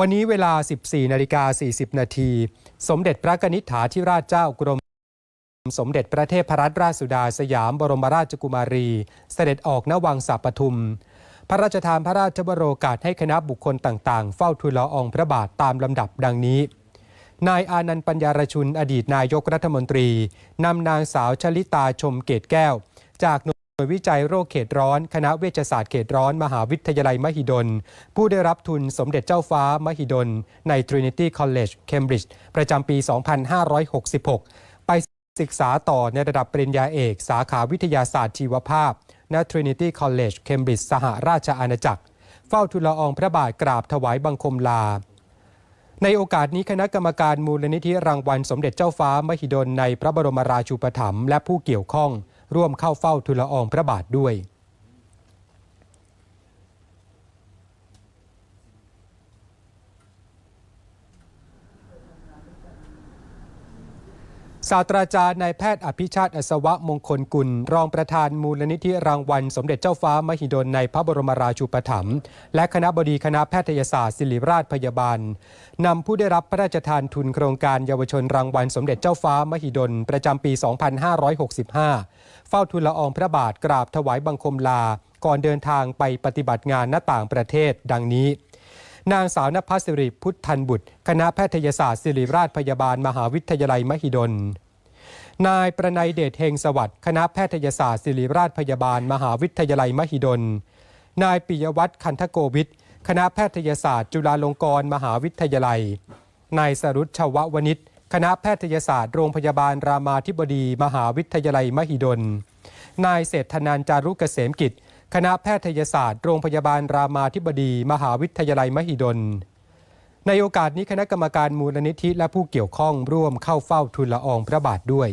วันนี้เวลา 14นาฬิกา40 นาที สมเด็จพระกนิษฐาธิราชเจ้ากรม สมเด็จพระเทพรัตนราชสุดาสยามบรมราชกุมารี เสด็จออกณวังสัปทุม พระราชทานพระราชบโรกาสให้คณะบุคคลต่างๆ เฝ้าทูลละอองพระบาทตามลำดับดังนี้ นายอานันต์ปัญญารชุนอดีตนายกรัฐมนตรีนำนางสาวชลิตาชมเกตแก้ว จากน ยวิจัยโรคเขตร้อน คณะเวชศาสตร์เขตร้อน มหาวิทยาลัยมหิดล ผู้ได้รับทุนสมเด็จเจ้าฟ้ามหิดล ใน Trinity College Cambridge ประจำปี 2566 ไปศึกษาต่อในระดับปริญญาเอก สาขาวิทยาศาสตร์ชีวภาพ ณ Trinity College Cambridge สหราชอาณาจักร เฝ้าทูลละอองพระบาทกราบถวายบังคมลาในโอกาสนี้คณะกรรมการมูลนิธิรางวัลสมเด็จเจ้าฟ้ามหิดลในพระบรมราชูปถัมภ์และผู้เกี่ยวข้อง ร่วมเข้าเฝ้าทูลละอองพระบาทด้วย ศาสตราจารย์นายแพทย์อภิชาติอัศวะมงคลกุล รองประธานมูลนิธิรางวัล สมเด็จเจ้าฟ้ามหิดลในพระบรมราชูปถัมภ์และคณะบดีคณะแพทยศาสตร์ศิริราชพยาบาลนำผู้ได้รับพระราชทานทุนโครงการเยาวชนรางวัล สมเด็จเจ้าฟ้ามหิดล ประจำปี 2565 เฝ้าทุนละอองพระบาทกราบถวายบังคมลา ก่อนเดินทางไปปฏิบัติงานหน้าต่างประเทศ ดังนี้ นางสาวนภัสสิริพุทธันบุตร คณะแพทยศาสตร์ศิริราชพยาบาลมหาวิทยาลัยมหิดล นายประนัยเดชเฮงสวัสดิ์คณะแพทยศาสตร์ศิริราชพยาบาล มหาวิทยาลัยมหิดล นายปิยวัฒน์คันทโกวิทคณะแพทยศาสตร์ จุฬาลงกรณ์มหาวิทยาลัย นายสรุตชววนิชคณะแพทยศาสตร์โรงพยาบาลรามาธิบดี มหาวิทยาลัยมหิดล นายเศรษฐนันจารุกเกษมกิจ คณะแพทยศาสตร์โรงพยาบาลรามาธิบดี มหาวิทยาลัยมหิดล ในโอกาสนี้คณะกรรมการมูลนิธิและผู้เกี่ยวข้องร่วมเข้าเฝ้าทุนละอองพระบาทด้วย